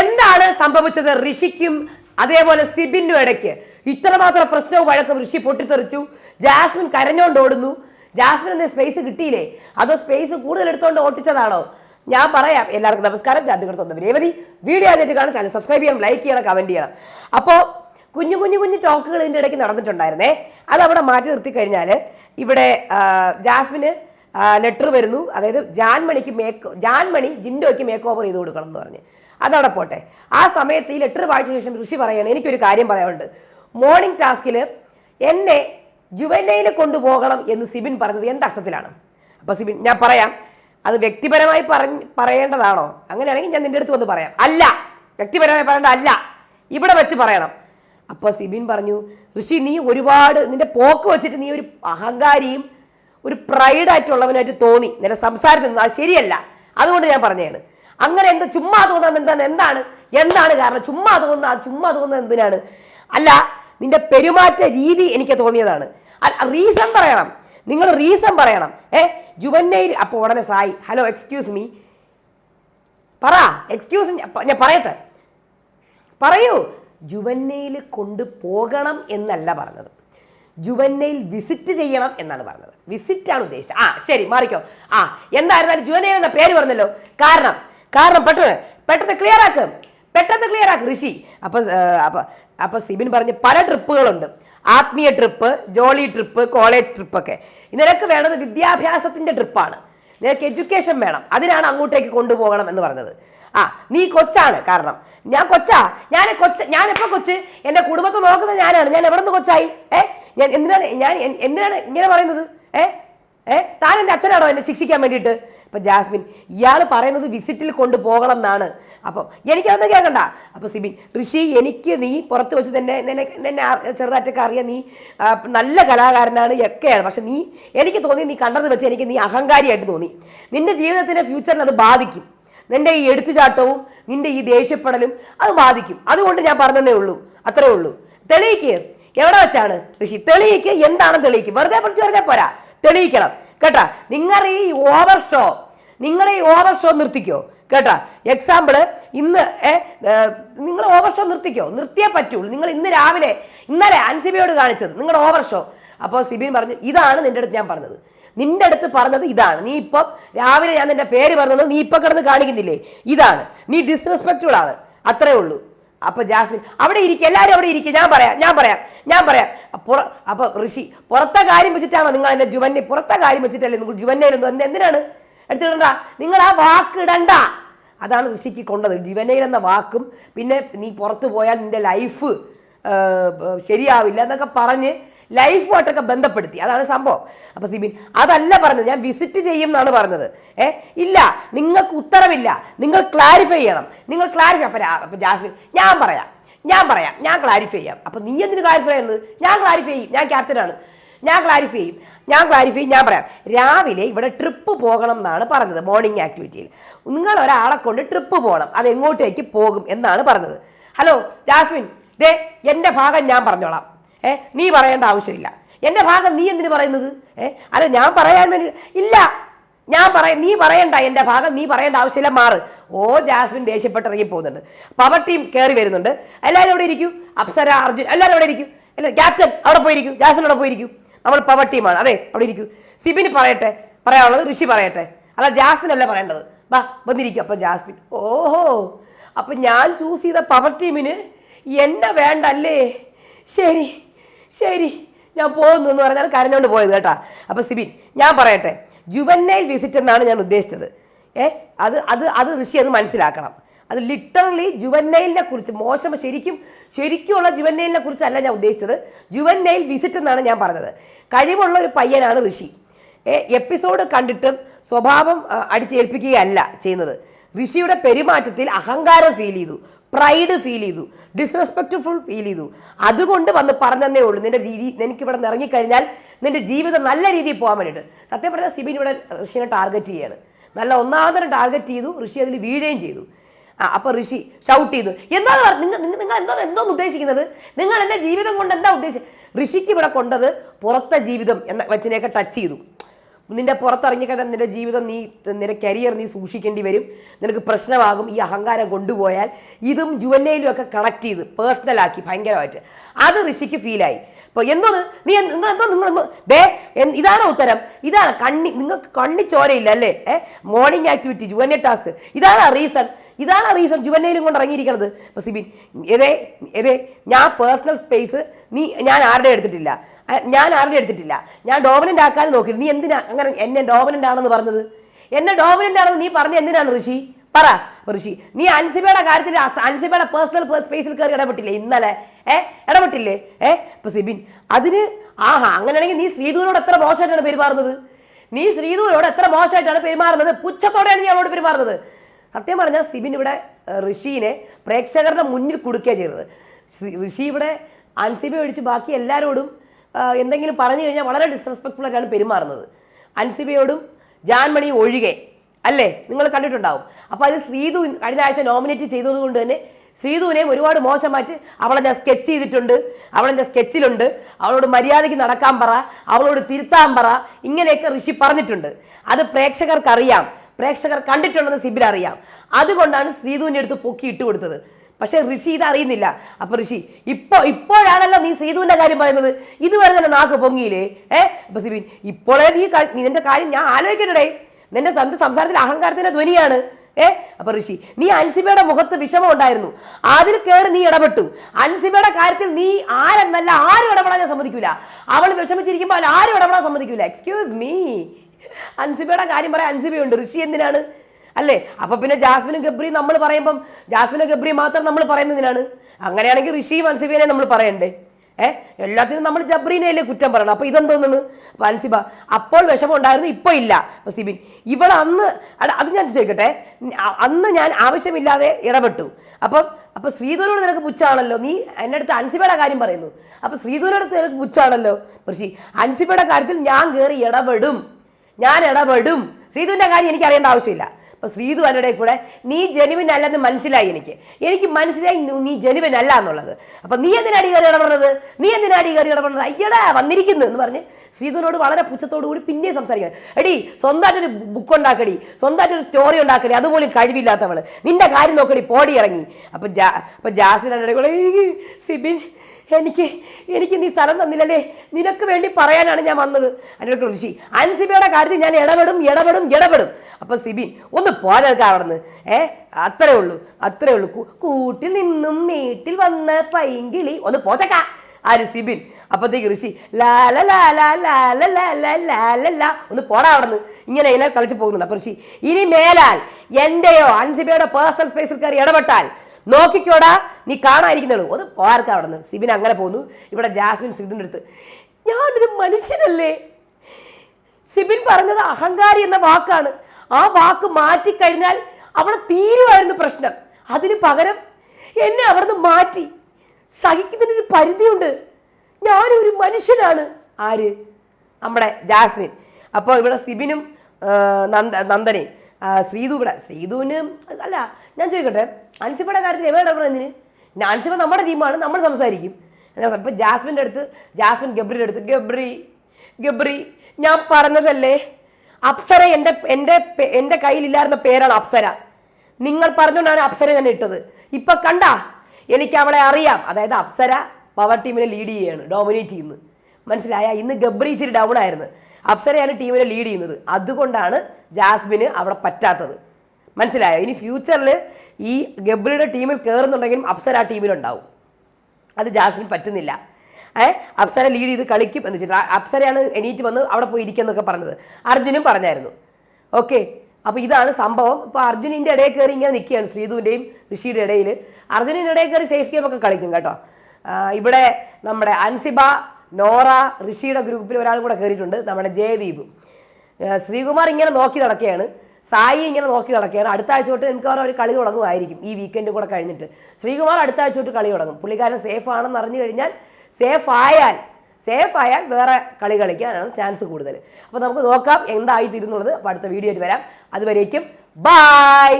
എന്താണ് സംഭവിച്ചത്? ഋഷിക്കും അതേപോലെ സിബിനും ഇടയ്ക്ക് ഇത്രമാത്രം പ്രശ്നവും വഴക്കും ഋഷി പൊട്ടിത്തെറിച്ചു. ജാസ്മിൻ കരഞ്ഞോണ്ട് ഓടുന്നു. ജാസ്മിൻ എന്ന സ്പേസ് കിട്ടിയില്ലേ? അതോ സ്പേസ് കൂടുതൽ എടുത്തോണ്ട് ഓട്ടിച്ചതാണോ? ഞാൻ പറയാം. എല്ലാവർക്കും നമസ്കാരം. ഞാൻ സ്വന്തം രേവതി. വീഡിയോ ആദ്യമായിട്ട് കാണാൻ ചാനൽ സബ്സ്ക്രൈബ് ചെയ്യണം ലൈക്ക് ചെയ്യണം കമന്റ് ചെയ്യണം. അപ്പോൾ കുഞ്ഞു കുഞ്ഞു കുഞ്ഞു ടോക്കുകൾ ഇതിന്റെ ഇടയ്ക്ക് നടന്നിട്ടുണ്ടായിരുന്നേ. അത് അവിടെ മാറ്റി നിർത്തി കഴിഞ്ഞാൽ ഇവിടെ ജാസ്മിന് ലെറ്റർ വരുന്നു. അതായത് ജാൻമണിക്ക് മേക്ക് ജാൻമണി ജിൻഡോയ്ക്ക് മേക്ക് ഓവർ ചെയ്ത് കൊടുക്കണം എന്ന് പറഞ്ഞ്. അതവിടെ പോട്ടെ. ആ സമയത്ത് ഈ ലെറ്റർ വായിച്ച ശേഷം ഋഷി പറയണം എനിക്കൊരു കാര്യം പറയാനുണ്ട്. മോർണിംഗ് ടാസ്കിൽ എന്നെ ജുവനയിൽ കൊണ്ടുപോകണം എന്ന് സിബിൻ പറഞ്ഞത് എന്തർത്ഥത്തിലാണ് അപ്പോൾ സിബിൻ ഞാൻ പറയാം. അത് വ്യക്തിപരമായി പറഞ്ഞ് പറയേണ്ടതാണോ? അങ്ങനെയാണെങ്കിൽ ഞാൻ നിന്റെ അടുത്ത് വന്ന് പറയാം. അല്ല! വ്യക്തിപരമായി പറയേണ്ട അല്ല! ഇവിടെ വെച്ച് പറയണം. അപ്പോൾ സിബിൻ പറഞ്ഞു ഋഷി നീ ഒരുപാട് നിന്റെ പോക്ക് വെച്ചിട്ട് നീ ഒരു അഹങ്കാരിയും ഒരു പ്രൈഡായിട്ടുള്ളവനായിട്ട് തോന്നി. നിന്റെ സംസാരത്തിൽ നിന്ന് അത് ശരിയല്ല. അതുകൊണ്ട് ഞാൻ പറഞ്ഞതാണ്. അങ്ങനെ എന്ത് ചുമ്മാ തോന്നുന്നത് എന്താണ്? എന്താണ്? എന്താണ് കാരണം? ചുമ്മാ തോന്നുന്ന ചുമ്മാ തോന്നുന്നത് എന്തിനാണ്? അല്ല നിന്റെ പെരുമാറ്റ രീതി എനിക്ക് തോന്നിയതാണ്. റീസൺ പറയണം. നിങ്ങൾ റീസൺ പറയണം. ഏ ജുവന്നയിൽ അപ്പോൾ ഉടനെ സായി. ഹലോ എക്സ്ക്യൂസ് മീ പറ എക്സ്ക്യൂസ് ഞാൻ പറയട്ടെ. പറയൂ. ജുവന്നയിൽ കൊണ്ടുപോകണം എന്നല്ല പറഞ്ഞത്. ജുവന്നയിൽ വിസിറ്റ് ചെയ്യണം എന്നാണ് പറഞ്ഞത്. വിസിറ്റ് ആണ് ഉദ്ദേശിച്ചത്. ആ ശരി മാറിക്കോ. ആ എന്തായിരുന്നാലും ജുവനയിൽ എന്ന പേര് പറഞ്ഞല്ലോ. കാരണം കാരണം പെട്ടെന്ന് പെട്ടെന്ന് ക്ലിയർ ആക്കും. പെട്ടെന്ന് ക്ലിയർ ആക്കും ഋഷി. അപ്പൊ അപ്പൊ സിബിൻ പറഞ്ഞ് പല ട്രിപ്പുകളുണ്ട്. ആത്മീയ ട്രിപ്പ് ജോളി ട്രിപ്പ് കോളേജ് ട്രിപ്പൊക്കെ. ഇതിനൊക്കെ വേണത് വിദ്യാഭ്യാസത്തിന്റെ ട്രിപ്പാണ്. നിനക്ക് എഡ്യൂക്കേഷൻ വേണം. അതിനാണ് അങ്ങോട്ടേക്ക് കൊണ്ടുപോകണം എന്ന് പറഞ്ഞത്. ആ നീ കൊച്ചാണ് കാരണം. ഞാൻ കൊച്ചാ. ഞാൻ കൊച്ച ഞാനിപ്പോൾ കൊച്ച്? എന്റെ കുടുംബത്തെ നോക്കുന്നത് ഞാനാണ്. ഞാൻ എവിടെ നിന്ന് കൊച്ചായി? ഏ ഞാൻ എന്തിനാണ് ഞാൻ എന്തിനാണ് ഇങ്ങനെ പറയുന്നത്? ഏ ഏ? താൻ എന്റെ അച്ഛനാണോ എന്നെ ശിക്ഷിക്കാൻ വേണ്ടിയിട്ട്? ഇപ്പം ജാസ്മിൻ ഇയാൾ പറയുന്നത് വിസിറ്റിൽ കൊണ്ടുപോകണം എന്നാണ് അപ്പം എനിക്കതൊന്നും കേൾക്കണ്ട. അപ്പോൾ സിബിൻ ഋഷി എനിക്ക് നീ പുറത്ത് വെച്ച് തന്നെ നിനക്ക് നിന്നെ ചെറുതായിട്ടൊക്കെ അറിയാം നീ നല്ല കലാകാരനാണ് ഒക്കെയാണ്. പക്ഷെ നീ എനിക്ക് തോന്നി നീ കണ്ടത് വെച്ച് എനിക്ക് നീ അഹങ്കാരിയായിട്ട് തോന്നി. നിന്റെ ജീവിതത്തിന്റെ ഫ്യൂച്ചറിൽ അത് ബാധിക്കും. നിന്റെ ഈ എടുത്തുചാട്ടവും നിന്റെ ഈ ദേഷ്യപ്പെടലും അത് ബാധിക്കും. അതുകൊണ്ട് ഞാൻ പറഞ്ഞതേ ഉള്ളൂ. അത്രേ ഉള്ളൂ. തെളിയിക്ക്. എവിടെ വെച്ചാണ്? ഋഷി തെളിയിക്ക്. എന്താണ് തെളിയിക്കും? വെറുതെ പഠിച്ച് വെറുതെ പോരാ. തെളിയിക്കണം. കേട്ടാ നിങ്ങൾ ഈ ഓവർ ഷോ നിങ്ങൾ ഈ ഓവർ ഷോ നിർത്തിക്കോ. കേട്ടാ എക്സാമ്പിൾ ഇന്ന് നിങ്ങൾ ഓവർ ഷോ നിർത്തിക്കോ. നിർത്തിയേ പറ്റുള്ളൂ. നിങ്ങൾ ഇന്ന് രാവിലെ ഇന്നലെ അൻസിബിയോട് കാണിച്ചത് നിങ്ങളുടെ ഓവർ ഷോ അപ്പോൾ സിബിൻ പറഞ്ഞു ഇതാണ് നിന്റെ അടുത്ത് ഞാൻ പറഞ്ഞത്. നിന്റെ അടുത്ത് പറഞ്ഞത് ഇതാണ്. നീ ഇപ്പം രാവിലെ ഞാൻ നിന്റെ പേര് പറഞ്ഞത് നീ ഇപ്പം കിടന്ന് കാണിക്കുന്നില്ലേ? ഇതാണ്. നീ ഡിസ്റെസ്പെക്റ്റബിൾ ആണ്. അത്രേ ഉള്ളൂ. അപ്പൊ ജാസ്മിൻ അവിടെ ഇരിക്കുക എല്ലാവരും അവിടെ ഇരിക്കുക ഞാൻ പറയാം ഞാൻ പറയാം ഞാൻ പറയാം. പുറ അപ്പൊ ഋഷി പുറത്തെ കാര്യം വെച്ചിട്ടാണോ നിങ്ങൾ എന്നെ ജുവന്നെ പുറത്തെ കാര്യം വെച്ചിട്ടല്ലേ നിങ്ങൾ ജുവന്നയിലൊന്നും എന്ത് എന്തിനാണ്? എടുത്തിടണ്ട. നിങ്ങൾ ആ വാക്ക് ഇടണ്ട. അതാണ് ഋഷിക്ക് കൊണ്ടത്. ജുവനയിൽ എന്ന വാക്കും പിന്നെ നീ പുറത്തു പോയാൽ നിന്റെ ലൈഫ് ശരിയാവില്ല എന്നൊക്കെ പറഞ്ഞ് ലൈഫുമായിട്ടൊക്കെ ബന്ധപ്പെടുത്തി. അതാണ് സംഭവം. അപ്പോൾ സിബിൻ അതല്ല പറഞ്ഞത്. ഞാൻ വിസിറ്റ് ചെയ്യും എന്നാണ് പറഞ്ഞത്. ഏ? ഇല്ല. നിങ്ങൾക്ക് ഉത്തരവില്ല. നിങ്ങൾ ക്ലാരിഫൈ ചെയ്യണം. നിങ്ങൾ ക്ലാരിഫൈ അപ്പം ജാസ്മിൻ ഞാൻ പറയാം. ഞാൻ പറയാം. ഞാൻ ക്ലാരിഫൈ ചെയ്യാം. അപ്പം നീ എന്തിന് ക്ലാരിഫൈ ചെയ്യുന്നത്? ഞാൻ ക്ലാരിഫൈ ചെയ്യും. ഞാൻ ക്യാപ്റ്റനാണ് ഞാൻ ക്ലാരിഫൈ ചെയ്യും. ഞാൻ ക്ലാരിഫൈ ചെയ്യും. ഞാൻ പറയാം. രാവിലെ ഇവിടെ ട്രിപ്പ് പോകണം എന്നാണ് പറഞ്ഞത് മോർണിംഗ് ആക്ടിവിറ്റിയിൽ നിങ്ങൾ ഒരാളെ കൊണ്ട് ട്രിപ്പ് പോകണം. അത് എങ്ങോട്ടേക്ക് പോകും എന്നാണ് പറഞ്ഞത്. Hello Jasmine. ദേ എന്റെ ഭാഗം ഞാൻ പറഞ്ഞോളാം. ഏ നീ പറയേണ്ട ആവശ്യമില്ല. എന്റെ ഭാഗം നീ എന്തിനു പറയുന്നത്? ഏ അല്ല ഞാൻ പറയാൻ വേണ്ടി ഇല്ല. ഞാൻ പറയ നീ പറയണ്ട എന്റെ ഭാഗം നീ പറയേണ്ട ആവശ്യമില്ല. മാറ്. ഓ ജാസ്മിൻ ദേഷ്യപ്പെട്ട് ഇറങ്ങി പോകുന്നുണ്ട്. പവർ ടീം കയറി വരുന്നുണ്ട്. എല്ലാവരും അവിടെ ഇരിക്കൂ? അപ്സര അർജുൻ എല്ലാവരും അവിടെ ഇരിക്കും? അല്ല ക്യാപ്റ്റൻ അവിടെ പോയിരിക്കും. ജാസ്മിൻ അവിടെ പോയിരിക്കും. നമ്മൾ പവർ ടീമാണ് അതെ അവിടെ ഇരിക്കൂ. സിബിന് പറയട്ടെ. പറയാനുള്ളത് ഋഷി പറയട്ടെ. അല്ല ജാസ്മിൻ അല്ല പറയേണ്ടത്? വാ വന്നിരിക്കും. അപ്പം ജാസ്മിൻ ഓഹോ. അപ്പം ഞാൻ ചൂസ് ചെയ്ത പവർ ടീമിന് എന്നെ വേണ്ടല്ലേ? ശരി. ശരി ഞാൻ പോകുന്നു എന്ന് പറഞ്ഞാൽ കരഞ്ഞുകൊണ്ട് പോയത് കേട്ടാ. അപ്പോൾ സിബിൻ ഞാൻ പറയട്ടെ ജുവന്നൈൽ വിസിറ്റ് എന്നാണ് ഞാൻ ഉദ്ദേശിച്ചത്. ഏ അത് അത് അത് ഋഷി അത് മനസ്സിലാക്കണം. അത് ലിറ്ററലി ജുവന്നൈലിനെ കുറിച്ച് മോശം ശരിക്കും ശരിക്കുമുള്ള ജുവന്നൈലിനെ കുറിച്ചല്ല ഞാൻ ഉദ്ദേശിച്ചത്. ജുവന്നൈൽ വിസിറ്റ് എന്നാണ് ഞാൻ പറഞ്ഞത്. കഴിവുള്ള ഒരു പയ്യനാണ് ഋഷി. എപ്പിസോഡ് കണ്ടിട്ടും സ്വഭാവം അടിച്ചേൽപ്പിക്കുകയല്ല ചെയ്യുന്നത്. ഋഷിയുടെ പെരുമാറ്റത്തിൽ അഹങ്കാരം ഫീൽ ചെയ്തു പ്രൈഡ് ഫീൽ ചെയ്തു ഡിസ്റെസ്പെക്റ്റ്ഫുൾ ഫീൽ ചെയ്തു. അതുകൊണ്ട് വന്ന് പറഞ്ഞതേ ഉള്ളൂ നിന്റെ രീതി നിനക്ക് ഇവിടെ ഇറങ്ങിക്കഴിഞ്ഞാൽ നിന്റെ ജീവിതം നല്ല രീതിയിൽ പോകാൻ വേണ്ടിയിട്ട്. സത്യം പറഞ്ഞാൽ സിബിൻ ഇവിടെ ഋഷിനെ ടാർഗറ്റ് ചെയ്യാണ്. നല്ല ഒന്നാമതരം ടാർഗറ്റ് ചെയ്തു ഋഷി അതിൽ വീഴുകയും ചെയ്തു. ആ അപ്പൊ ഋഷി ഷൗട്ട് ചെയ്തു. എന്താണ് നിങ്ങൾ നിങ്ങൾ എന്താ എന്തോന്ന് ഉദ്ദേശിക്കുന്നത്? നിങ്ങൾ എന്റെ ജീവിതം കൊണ്ട് എന്താ ഉദ്ദേശിച്ചത് ഋഷിക്ക് ഇവിടെ കൊണ്ടത് പുറത്തെ ജീവിതം എന്ന വെച്ചിനെയൊക്കെ ടച്ച് ചെയ്തു. നിന്റെ പുറത്തിറങ്ങിക്കഴിഞ്ഞാൽ നിന്റെ ജീവിതം നീ നിന്റെ കരിയർ നീ സൂക്ഷിക്കേണ്ടി വരും. നിനക്ക് പ്രശ്നമാകും ഈ അഹങ്കാരം കൊണ്ടുപോയാൽ. ഇതും ജുവന്നയിലും ഒക്കെ കണക്ട് ചെയ്ത് പേഴ്സണലാക്കി ഭയങ്കരമായിട്ട്. അത് ഋഷിക്ക് ഫീലായി അപ്പോൾ എന്തോന്ന്? നീ നിങ്ങൾ എന്തോ നിങ്ങൾ ദേ ഇതാണ് ഉത്തരം. ഇതാണ് കണ്ണി നിങ്ങൾക്ക് കണ്ണി ചോരയില്ല അല്ലേ? ഏ മോർണിംഗ് ആക്ടിവിറ്റി ജുവന്നെ ടാസ്ക് ഇതാണ് റീസൺ ഇതാണ് റീസൺ ജുവന്നയിലും കൊണ്ട് ഇറങ്ങിയിരിക്കുന്നത് അപ്പോൾ സിബിൻ ഏതേ ഏതേ ഞാൻ പേഴ്സണൽ സ്പേസ് നീ ഞാൻ ആരുടെ എടുത്തിട്ടില്ല? ഞാൻ ആരുടെ എടുത്തിട്ടില്ല? ഞാൻ ഡോമിനന്റ് ആക്കാൻ നോക്കി നീ എന്തിനാ അങ്ങനെ എന്നെ ഡോമിനന്റ് ആണെന്ന് പറഞ്ഞത്. എന്നെ ഡോമിനന്റ് ആണെന്ന് നീ പറഞ്ഞ എന്തിനാണ് ഋഷി? പറ ഋഷി. നീ അൻസിബയുടെ കാര്യത്തിൽ അൻസിബയുടെ പേഴ്സണൽ സ്പേസിൽ കയറി ഇടപെട്ടില്ലേ ഇന്നലെ? ഏ? ഇടപെട്ടില്ലേ? ഏ? സിബിൻ അതിന് ആഹാ അങ്ങനെയാണെങ്കിൽ നീ ശ്രീധൂരോട് എത്ര മോശമായിട്ടാണ് പെരുമാറുന്നത്? നീ ശ്രീധൂരോട് എത്ര മോശമായിട്ടാണ് പെരുമാറുന്നത്? പുച്ഛത്തോടെയാണ് നീ അവളോട് പെരുമാറുന്നത്. സത്യം പറഞ്ഞാൽ സിബിൻ ഇവിടെ ഋഷീനെ പ്രേക്ഷകരുടെ മുന്നിൽ കൊടുക്കുക ചെയ്തത്. ഋഷി ഇവിടെ അൻസിബ ഒഴിച്ച് ബാക്കി എല്ലാവരോടും എന്തെങ്കിലും പറഞ്ഞു കഴിഞ്ഞാൽ വളരെ ഡിസ്റെസ്പെക്ട്ഫുൾ ആയിട്ടാണ് പെരുമാറുന്നത്. അൻസിബയോടും ജാൻമണി ഒഴികെ അല്ലേ? നിങ്ങൾ കണ്ടിട്ടുണ്ടാവും. അപ്പോൾ അത് ശ്രീതു കഴിഞ്ഞ ആഴ്ച നോമിനേറ്റ് ചെയ്തതുകൊണ്ട് തന്നെ ശ്രീധുവിനെയും ഒരുപാട് മോശമായിട്ട് അവളെ ഞാൻ സ്കെച്ച് ചെയ്തിട്ടുണ്ട്. അവളെ ഞാൻ സ്കെച്ചിലുണ്ട് അവളോട് മര്യാദയ്ക്ക് നടക്കാൻ പറ. അവളോട് തിരുത്താൻ പറ. ഇങ്ങനെയൊക്കെ ഋഷി പറഞ്ഞിട്ടുണ്ട്. അത് പ്രേക്ഷകർക്കറിയാം. പ്രേക്ഷകർ കണ്ടിട്ടുണ്ടെന്ന് സിബിൽ അറിയാം അതുകൊണ്ടാണ് ശ്രീധുവിന്റെ അടുത്ത് പൊക്കി ഇട്ട് കൊടുത്തത്. പക്ഷേ ഋഷി ഇത് അറിയുന്നില്ല. അപ്പൊ ഋഷി ഇപ്പോ ഇപ്പോഴാണല്ലോ നീ ശ്രീധുവിന്റെ കാര്യം പറയുന്നത്. ഇതുവരെ തന്നെ നാക്ക് പൊങ്ങിയില്ലേ? ഏ? അപ്പൊ സിബിൻ ഇപ്പോഴേ നീ നിന്റെ കാര്യം ഞാൻ ആലോചിക്കട്ടെ നിന്റെ സംസാരത്തിൽ അഹങ്കാരത്തിന്റെ ധ്വനിയാണ്. ഏ? അപ്പൊ ഋഷി നീ അൻസിബയുടെ മുഖത്ത് വിഷമം ഉണ്ടായിരുന്നു. അതിൽ കയറി നീ ഇടപെട്ടു. അൻസിബയുടെ കാര്യത്തിൽ നീ ആരെന്നല്ല ആരും ഇടപെടാൻ ഞാൻ സമ്മതിക്കൂല. അവൾ വിഷമിച്ചിരിക്കുമ്പോൾ അവൾ ആരും ഇടപെടാൻ സമ്മതിക്കൂല. എക്സ്ക്യൂസ് മീ അൻസിബയുടെ കാര്യം പറയാൻ അൻസിബയുണ്ട്. ഋഷി എന്തിനാണ്? അല്ലേ? അപ്പൊ പിന്നെ ജാസ്മിനും ഗബ്രി നമ്മൾ പറയുമ്പം ജാസ്മിനും ഗബ്രി മാത്രം നമ്മൾ പറയുന്നതിനാണ് അങ്ങനെയാണെങ്കിൽ ഋഷി അൻസിബിനെ നമ്മൾ പറയണ്ടേ? ഏഹ് എല്ലാത്തിനും നമ്മൾ ജബ്രീനെയല്ലേ കുറ്റം പറയണം അപ്പൊ ഇതെന്തോന്നു അപ്പൊ അൻസിബ അപ്പോൾ വിഷമം ഉണ്ടായിരുന്നു ഇപ്പൊ ഇല്ല. അപ്പൊ സിബിൻ ഇവൾ അന്ന് അത് ഞാൻ ചോദിക്കട്ടെ. അന്ന് ഞാൻ ആവശ്യമില്ലാതെ ഇടപെട്ടു. അപ്പം അപ്പൊ ശ്രീധുവിനോട് നിനക്ക് പുച്ഛാണല്ലോ നീ എന്റെ അടുത്ത് അൻസിബയുടെ കാര്യം പറയുന്നു. അപ്പൊ ശ്രീധുവിനോട് അടുത്ത് നിനക്ക് പുച്ഛാണല്ലോ ഋഷി അൻസിബയുടെ കാര്യത്തിൽ ഞാൻ കയറി ഇടപെടും. ഞാൻ ഇടപെടും. ശ്രീധുവിന്റെ കാര്യം എനിക്ക് അറിയേണ്ട ആവശ്യമില്ല. അപ്പൊ ശ്രീതു അല്ലടെ കൂടെ നീ ജനുവിൻ അല്ലെന്ന് മനസ്സിലായി എനിക്ക്. എനിക്ക് മനസ്സിലായി നീ- ജനുവിൻ അല്ല എന്നുള്ളത്. അപ്പൊ നീ എന്തിനാടി കയറി ഇടപെടുന്നത്? നീ എന്തിനാടി കയറി ഇടപെടുന്നത്? അയ്യടാ വന്നിരിക്കുന്നു എന്ന് പറഞ്ഞ് ശ്രീധുവിനോട് വളരെ പുച്ഛത്തോടു കൂടി പിന്നെ സംസാരിക്കണം എടി സ്വന്തമായിട്ടൊരു ബുക്ക് ഉണ്ടാക്കടി സ്വന്തമായിട്ടൊരു സ്റ്റോറി ഉണ്ടാക്കടി അതുപോലും കഴിവില്ലാത്തവൾ. നിന്റെ കാര്യം നോക്കടി പോടി ഇറങ്ങി അപ്പൊ ജാ അപ്പൊ ജാസ്മിൻ അല്ലടെ കൂടെ സിബിൻ എനിക്ക് എനിക്ക് നീ സ്ഥലം തന്നില്ലല്ലേ നിനക്ക് വേണ്ടി പറയാനാണ് ഞാൻ വന്നത് അതിനൊക്കെ ഋഷി അൻസിബയുടെ കാര്യത്തിൽ ഞാൻ ഇടപെടും ഇടപെടും ഇടപെടും അപ്പം സിബിൻ ഒന്ന് പോകാതെ അവിടെ നിന്ന് ഏ അത്രേ ഉള്ളൂ അത്രേ ഉള്ളൂ കൂട്ടിൽ നിന്നും വീട്ടിൽ വന്ന പൈങ്കിളി ഒന്ന് പോച്ചക്ക ആര് സിബിൻ അപ്പത്തേക്ക് ഋഷി ലാല ലാല ലാല ലാല ലാല ഒന്ന് പോടാ അവിടെ നിന്ന് ഇങ്ങനെ ഇങ്ങനെ കളിച്ച് പോകുന്നുണ്ട് അപ്പം ഋഷി ഇനി മേലാൽ എന്റെയോ അൻസിബയുടെ പേഴ്സണൽ സ്പേസിൽ കയറി ഇടപെട്ടാൽ നോക്കിക്കോടാ നീ കാണാതിരിക്കുന്നുള്ളൂ ഒന്ന് പോർക്ക അവിടെ നിന്ന് സിബിൻ അങ്ങനെ പോന്നു. ഇവിടെ ജാസ്മിൻ സിബിന്റെ അടുത്ത് ഞാനൊരു മനുഷ്യനല്ലേ? സിബിൻ പറഞ്ഞത് അഹങ്കാരി എന്ന വാക്കാണ്. ആ വാക്ക് മാറ്റിക്കഴിഞ്ഞാൽ അവിടെ തീരുമായിരുന്നു പ്രശ്നം. അതിന് പകരം എന്നെ അവിടുന്ന് മാറ്റി. സഹിക്കുന്നതിനൊരു പരിധിയുണ്ട്. ഞാനൊരു മനുഷ്യനാണ്. ആര്? നമ്മുടെ ജാസ്മിൻ. അപ്പോൾ ഇവിടെ സിബിനും നന്ദ നന്ദനയും ശ്രീതു ഇവിടെ ശ്രീതുവിന് അല്ല ഞാൻ ചോദിക്കട്ടെ? അൻസിബയുടെ കാര്യത്തിൽ എവിടെ ഇടപെടണം എന്തിന്? അൻസിപ്പ നമ്മുടെ ടീമാണ് നമ്മൾ സംസാരിക്കും. ഇപ്പം ജാസ്മിന്റെ അടുത്ത് ജാസ്മിൻ ഗബ്രിയുടെ അടുത്ത് ഗബ്രി ഗബ്രി ഞാൻ പറഞ്ഞതല്ലേ? അപ്സര എന്റെ എന്റെ എന്റെ കയ്യിലില്ലായിരുന്ന പേരാണ് അപ്സര. നിങ്ങൾ പറഞ്ഞുകൊണ്ടാണ് അപ്സര തന്നെ ഇട്ടത്. ഇപ്പം കണ്ട? എനിക്ക് അവളെ അറിയാം. അതായത് അപ്സര പവർ ടീമിനെ ലീഡ് ചെയ്യുകയാണ് ഡോമിനേറ്റ് ചെയ്യുന്നു. മനസ്സിലായ? ഇന്ന് ഗബ്രി ഇച്ചിരി ഡൗൺ ആയിരുന്നു. അപ്സരയാണ് ടീമിനെ ലീഡ് ചെയ്യുന്നത്. അതുകൊണ്ടാണ് ജാസ്മിന് അവിടെ പറ്റാത്തത്. മനസ്സിലായോ? ഇനി ഫ്യൂച്ചറിൽ ഈ ഗബ്രിയുടെ ടീമിൽ കയറുന്നുണ്ടെങ്കിലും അപ്സര ആ ടീമിലുണ്ടാവും അത് ജാസ്മിൻ പറ്റുന്നില്ല. ഏ? അപ്സര ലീഡ് ചെയ്ത് കളിക്കും എന്ന് വെച്ചിട്ട്. അപ്സരയാണ് എണീറ്റ് വന്ന് അവിടെ പോയി ഇരിക്കുന്നൊക്കെ പറഞ്ഞത്. അർജുനും പറഞ്ഞായിരുന്നു. ഓക്കെ. അപ്പോൾ ഇതാണ് സംഭവം. ഇപ്പോൾ അർജുനിന്റെ ഇടയിൽ കയറി ഇങ്ങനെ നിൽക്കുകയാണ് ശ്രീധുവിന്റെയും ഋഷിയുടെ ഇടയിൽ. അർജുനിന്റെ ഇടയിൽ കയറി സേഫ് ഗെയിമൊക്കെ കളിക്കും കേട്ടോ. ഇവിടെ നമ്മുടെ അൻസിബ നോറ ഋഷിയുടെ ഗ്രൂപ്പിൽ ഒരാളും കൂടെ കയറിയിട്ടുണ്ട്. നമ്മുടെ ജയദീപ്. ശ്രീകുമാർ ഇങ്ങനെ നോക്കി നടക്കുകയാണ്. സായി ഇങ്ങനെ നോക്കി നടക്കുകയാണ്. അടുത്ത ആഴ്ച തൊട്ട് എനിക്ക് ഒരു കളി തുടങ്ങുമായിരിക്കും. ഈ വീക്കെൻഡ് കൂടെ കഴിഞ്ഞിട്ട്. ശ്രീകുമാർ അടുത്ത ആഴ്ച തൊട്ട് കളി തുടങ്ങും. പുള്ളിക്കാരൻ സേഫ് ആണെന്ന് അറിഞ്ഞു കഴിഞ്ഞാൽ സേഫ് ആയാൽ സേഫ് ആയാൽ വേറെ കളി കളിക്കാനാണ് ചാൻസ് കൂടുതൽ. അപ്പോൾ നമുക്ക് നോക്കാം എന്തായി തീരുന്നുള്ളത് അപ്പോൾ അടുത്ത വീഡിയോ ആയിട്ട് വരാം. അതുവരേക്കും ബായ്